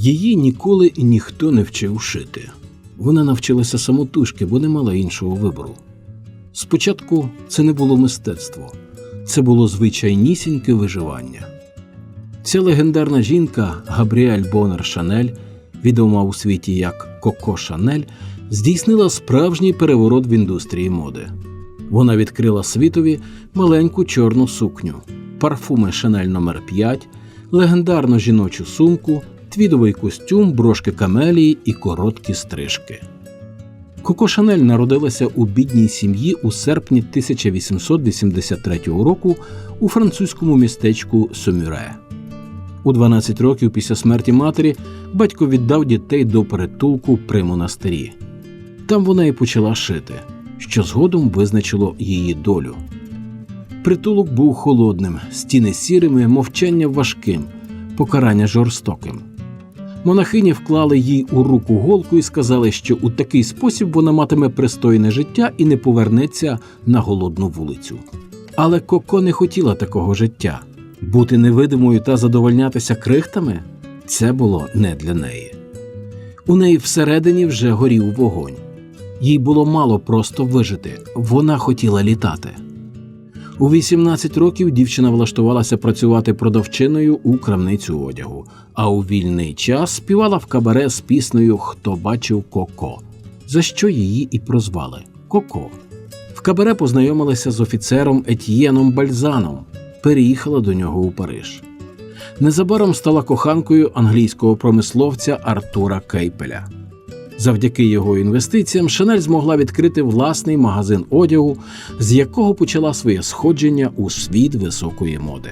Її ніколи ніхто не вчив шити. Вона навчилася самотужки, бо не мала іншого вибору. Спочатку це не було мистецтво, це було звичайнісіньке виживання. Ця легендарна жінка Габріель Бонер Шанель, відома у світі як Коко Шанель, здійснила справжній переворот в індустрії моди. Вона відкрила світові маленьку чорну сукню, парфуми Шанель номер 5 легендарну жіночу сумку, твідовий костюм, брошки камелії і короткі стрижки. Коко Шанель народилася у бідній сім'ї у серпні 1883 року у французькому містечку Сомюре. У 12 років після смерті матері батько віддав дітей до притулку при монастирі. Там вона і почала шити, що згодом визначило її долю. Притулок був холодним, стіни сірими, мовчання важким, покарання жорстоким. Монахині вклали їй у руку голку і сказали, що у такий спосіб вона матиме пристойне життя і не повернеться на голодну вулицю. Але Коко не хотіла такого життя. Бути невидимою та задовольнятися крихтами це було не для неї. У неї всередині вже горів вогонь. Їй було мало просто вижити, вона хотіла літати. У 18 років дівчина влаштувалася працювати продавчиною у крамницю одягу, а у вільний час співала в кабаре з піснею Хто бачив Коко, за що її і прозвали Коко. В кабаре познайомилася з офіцером Етьєном Бальзаном, переїхала до нього у Париж. Незабаром стала коханкою англійського промисловця Артура Кейпеля. Завдяки його інвестиціям Шанель змогла відкрити власний магазин одягу, з якого почала своє сходження у світ високої моди.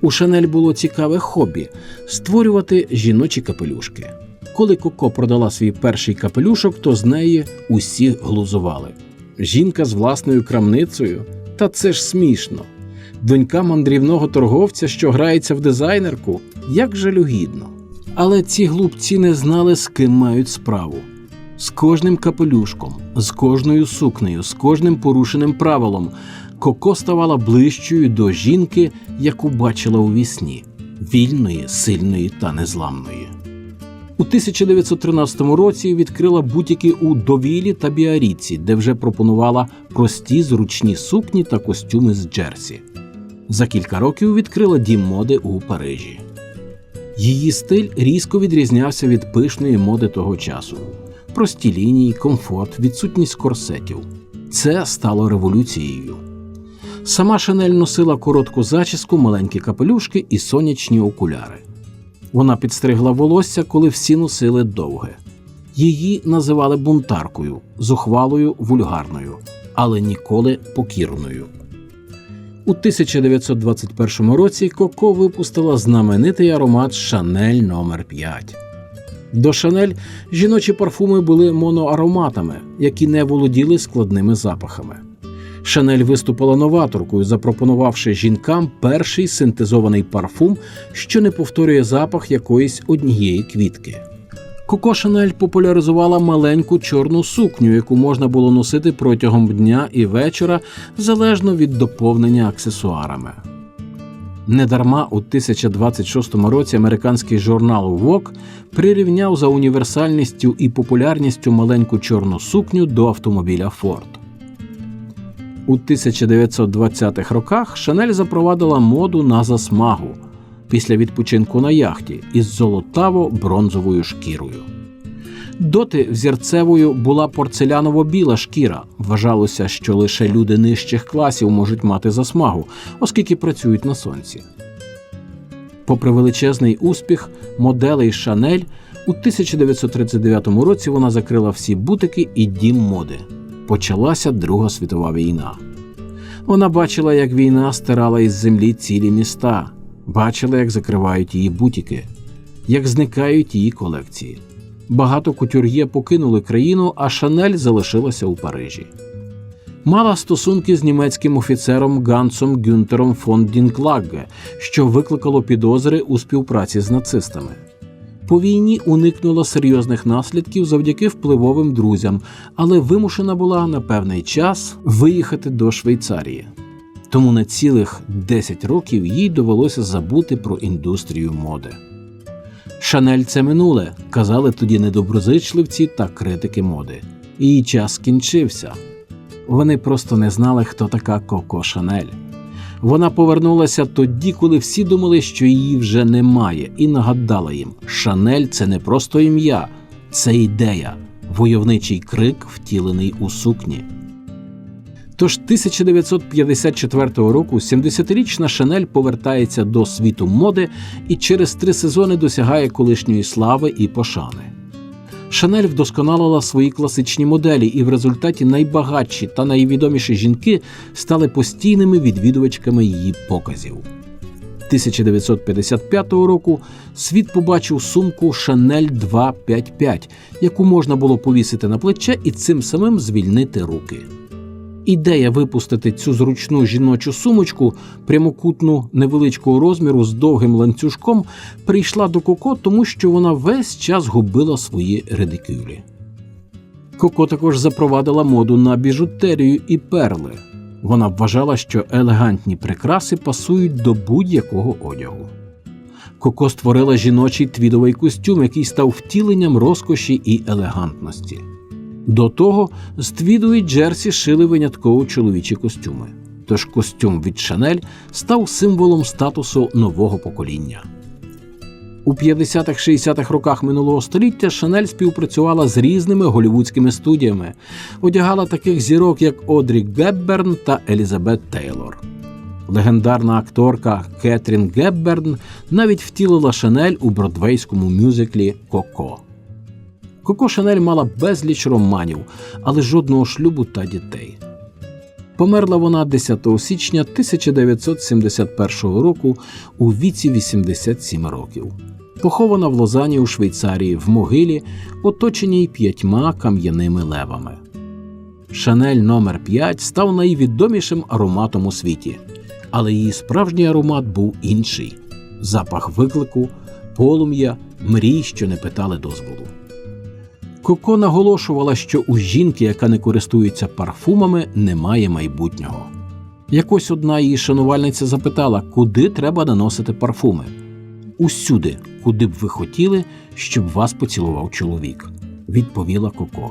У Шанель було цікаве хобі створювати жіночі капелюшки. Коли Коко продала свій перший капелюшок, то з неї усі глузували. Жінка з власною крамницею? Та це ж смішно. Донька мандрівного торговця, що грається в дизайнерку, як жалюгідно. Але ці глупці не знали, з ким мають справу. З кожним капелюшком, з кожною сукнею, з кожним порушеним правилом Коко ставала ближчою до жінки, яку бачила у вісні вільної, сильної та незламної. У 1913 році відкрила бутіки у Довілі та Біаріці, де вже пропонувала прості зручні сукні та костюми з Джерсі. За кілька років відкрила дім моди у Парижі. Її стиль різко відрізнявся від пишної моди того часу: прості лінії, комфорт, відсутність корсетів. Це стало революцією. Сама Шанель носила коротку зачіску, маленькі капелюшки і сонячні окуляри. Вона підстригла волосся, коли всі носили довге. Її називали бунтаркою, зухвалою, вульгарною, але ніколи покірною. У 1921 році Коко випустила знаменитий аромат Шанель номер 5 До Шанель жіночі парфуми були моноароматами, які не володіли складними запахами. Шанель виступила новаторкою, запропонувавши жінкам перший синтезований парфум, що не повторює запах якоїсь однієї квітки. Коко Шанель популяризувала маленьку чорну сукню, яку можна було носити протягом дня і вечора, залежно від доповнення аксесуарами. Недарма у 1026 році американський журнал Vogue прирівняв за універсальністю і популярністю маленьку чорну сукню до автомобіля Ford. У 1920-х роках Шанель запровадила моду на засмагу після відпочинку на яхті із золотаво-бронзовою шкірою. Доти взірцевою була порцеляново-біла шкіра. Вважалося, що лише люди нижчих класів можуть мати засмагу, оскільки працюють на сонці. Попри величезний успіх моделей Шанель, у 1939 році вона закрила всі бутики і дім моди. Почалася Друга світова війна. Вона бачила, як війна стирала із землі цілі міста, бачила, як закривають її бутіки, як зникають її колекції. Багато кутюр'є покинули країну, а Шанель залишилася у Парижі. Мала стосунки з німецьким офіцером Гансом Гюнтером фон Дінклагге, що викликало підозри у співпраці з нацистами. По війні уникнула серйозних наслідків завдяки впливовим друзям, але вимушена була на певний час виїхати до Швейцарії. Тому на цілих 10 років їй довелося забути про індустрію моди. Шанель це минуле, казали тоді недоброзичливці та критики моди. Її час скінчився. Вони просто не знали, хто така Коко Шанель. Вона повернулася тоді, коли всі думали, що її вже немає, і нагадала їм: Шанель це не просто ім'я, це ідея, войовничий крик, втілений у сукні. Тож 1954 року 70-річна Шанель повертається до світу моди і через три сезони досягає колишньої слави і пошани. Шанель вдосконалила свої класичні моделі, і в результаті найбагатші та найвідоміші жінки стали постійними відвідувачками її показів. 1955 року світ побачив сумку Шанель 255, яку можна було повісити на плече і цим самим звільнити руки. Ідея випустити цю зручну жіночу сумочку прямокутну невеличкого розміру з довгим ланцюжком прийшла до Коко, тому що вона весь час губила свої редикюлі. Коко також запровадила моду на біжутерію і перли. Вона вважала, що елегантні прикраси пасують до будь-якого одягу. Коко створила жіночий твідовий костюм, який став втіленням розкоші і елегантності. До того з твідової джерсі шили винятково чоловічі костюми. Тож костюм від Шанель став символом статусу нового покоління. У 50-60-х роках минулого століття Шанель співпрацювала з різними голівудськими студіями, одягала таких зірок, як Одрі Гебберн та Елізабет Тейлор. Легендарна акторка Кетрін Гебберн навіть втілила Шанель у бродвейському мюзиклі Коко. Коко Шанель мала безліч романів, але жодного шлюбу та дітей. Померла вона 10 січня 1971 року у віці 87 років. Похована в Лозані у Швейцарії в могилі, оточеній п'ятьма кам'яними левами. Шанель номер 5 став найвідомішим ароматом у світі, але її справжній аромат був інший запах виклику, полум'я, мрій, що не питали дозволу. Коко наголошувала, що у жінки, яка не користується парфумами, немає майбутнього. Якось одна її шанувальниця запитала, куди треба наносити парфуми. Усюди, куди б ви хотіли, щоб вас поцілував чоловік, відповіла Коко.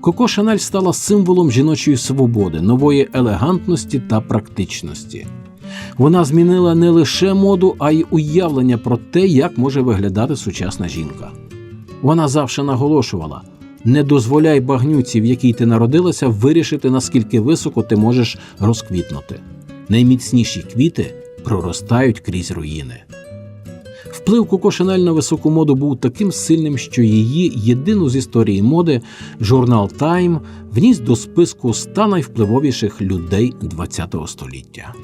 Коко Шанель стала символом жіночої свободи, нової елегантності та практичності. Вона змінила не лише моду, а й уявлення про те, як може виглядати сучасна жінка. Вона завжди наголошувала: не дозволяй багнюці, в якій ти народилася, вирішити, наскільки високо ти можеш розквітнути. Найміцніші квіти проростають крізь руїни. Вплив Коко Шанель на високу моду був таким сильним, що її єдину з історії моди журнал Time вніс до списку 100 найвпливовіших людей ХХ століття.